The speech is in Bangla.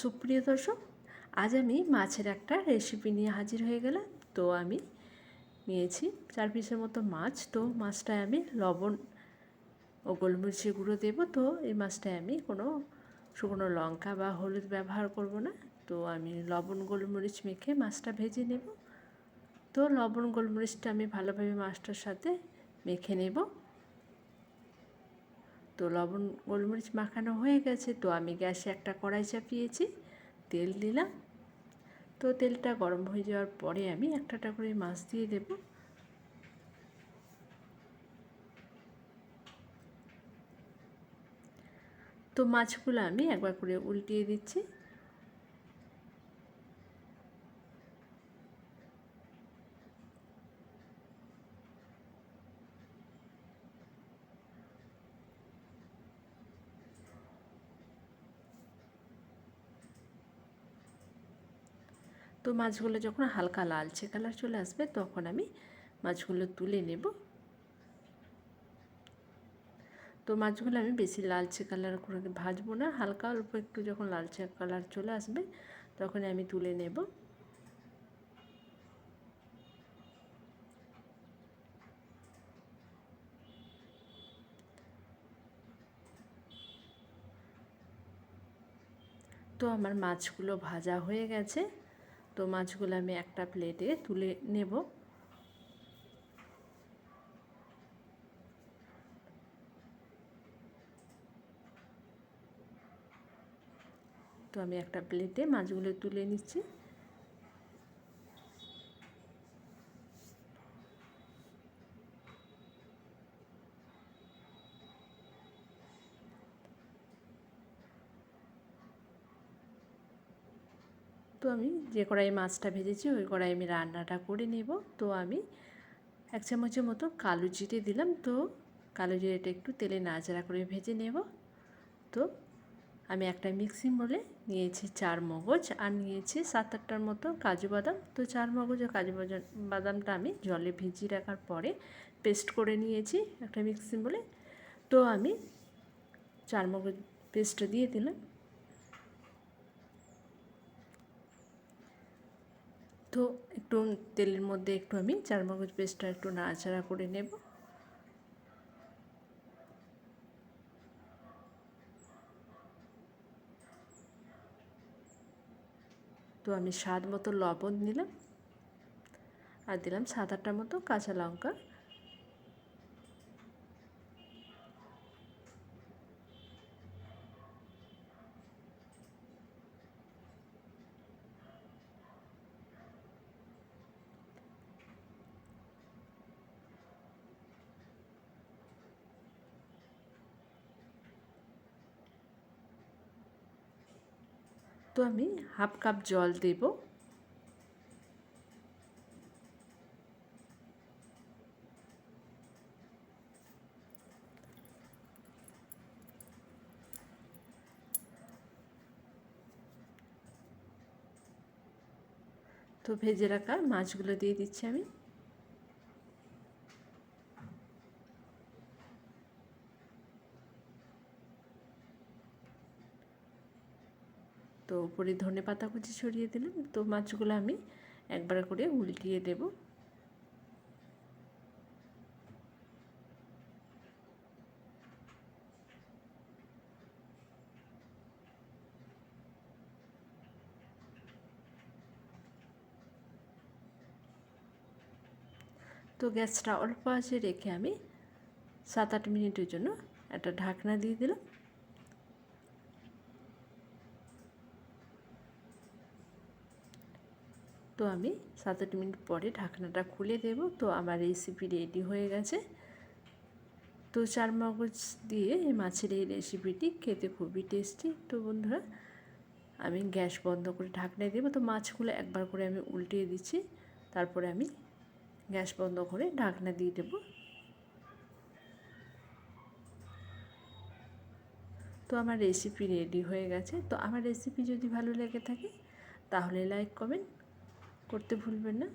সুপ্রিয় দর্শক, আজ আমি মাছের একটা রেসিপি নিয়ে হাজির হয়ে গেলাম। তো আমি নিয়েছি চার পিসের মতো মাছ। তো মাছটায় আমি লবণ ও গোলমরিচের গুঁড়ো দেবো। তো এই মাছটায় আমি কোনো শুকনো লঙ্কা বা হলুদ ব্যবহার করব না। তো আমি লবণ গোলমরিচ মেখে মাছটা ভেজে নেব। তো লবণ গোলমরিচটা আমি ভালোভাবে মাছটার সাথে মেখে নেব। তো লবণ গোলমরিচ মাখানো হয়ে গেছে, তো আমি গ্যাসে একটা কড়াই চাপিয়েছি, তেল দিলাম। তো তেলটা গরম হয়ে যাওয়ার পরে আমি একটাটা করে মাছ দিয়ে দেব। তো মাছগুলো আমি একবার করে উল্টিয়ে দিচ্ছি। তো মাছগুলো যখন হালকা লালচে কালার চলে আসবে, তখন আমি মাছগুলো তুলে নেব। তো মাছগুলো আমি বেশি লালচে কালার করে ভাজবো না, হালকা অল্প একটু যখন লালচে কালার চলে আসবে, তখন আমি তুলে নেব। তো আমার মাছগুলো ভাজা হয়ে গেছে। তো মাছগুলো আমি একটা প্লেটে তুলে নেব। তো আমি একটা প্লেটে মাছগুলো তুলে নিচ্ছি। তো আমি যে কড়াই মাছটা ভেজেছি, ওই কড়াই আমি রান্নাটা করে নেব। তো আমি এক চামচের মতো কালো জিরে দিলাম। তো কালো জিরেটা একটু তেলে নাড়াচাড়া করে ভেজে নেব। তো আমি একটা মিক্সিং বলে নিয়েছি চার মগজ আর নিয়েছি সাত আটটার মতো কাজু বাদাম। তো চার মগজ ও কাজু বাদামটা আমি জলে ভিজিয়ে রাখার পরে পেস্ট করে নিয়েছি একটা মিক্সিং বলে। তো আমি চার মগজ পেস্টটা দিয়ে দিলাম। তো একটু তেলের মধ্যে একটু আমি চারমগজ পেস্টটা একটু নাড়াচাড়া করে নেব। তো আমি স্বাদ মতো লবণ নিলাম আর দিলাম সাত আটটার মতো কাঁচা লঙ্কা। তো আমি হাফ কাপ জল দেব। তো ভেজে রাখা মাছগুলো দিয়ে দিচ্ছি আমি। উপরে ধনে পাতা কুচি ছড়িয়ে দিলাম। তো মাছগুলো আমি একবার করে উল্টিয়ে দেব। তো গ্যাসটা অল্প আছে রেখে আমি সাত আট মিনিটের জন্য একটা ঢাকনা দিয়ে দিলাম। তো আমি সাত আট মিনিট পরে ঢাকনাটা খুলে দেব। তো আমার রেসিপি রেডি হয়ে গেছে। তো চার মগজ দিয়ে এই মাছের এই রেসিপিটি খেতে খুবই টেস্টি তো বন্ধুরা, আমি গ্যাস বন্ধ করে ঢাকনায় দেবো। তো মাছগুলো একবার করে আমি উল্টিয়ে দিচ্ছি। তারপরে আমি গ্যাস বন্ধ করে ঢাকনা দিয়ে দেবো। তো আমার রেসিপি রেডি হয়ে গেছে। তো আমার রেসিপি যদি ভালো লেগে থাকে, তাহলে লাইক কমেন্ট করতে ভুলবেন না।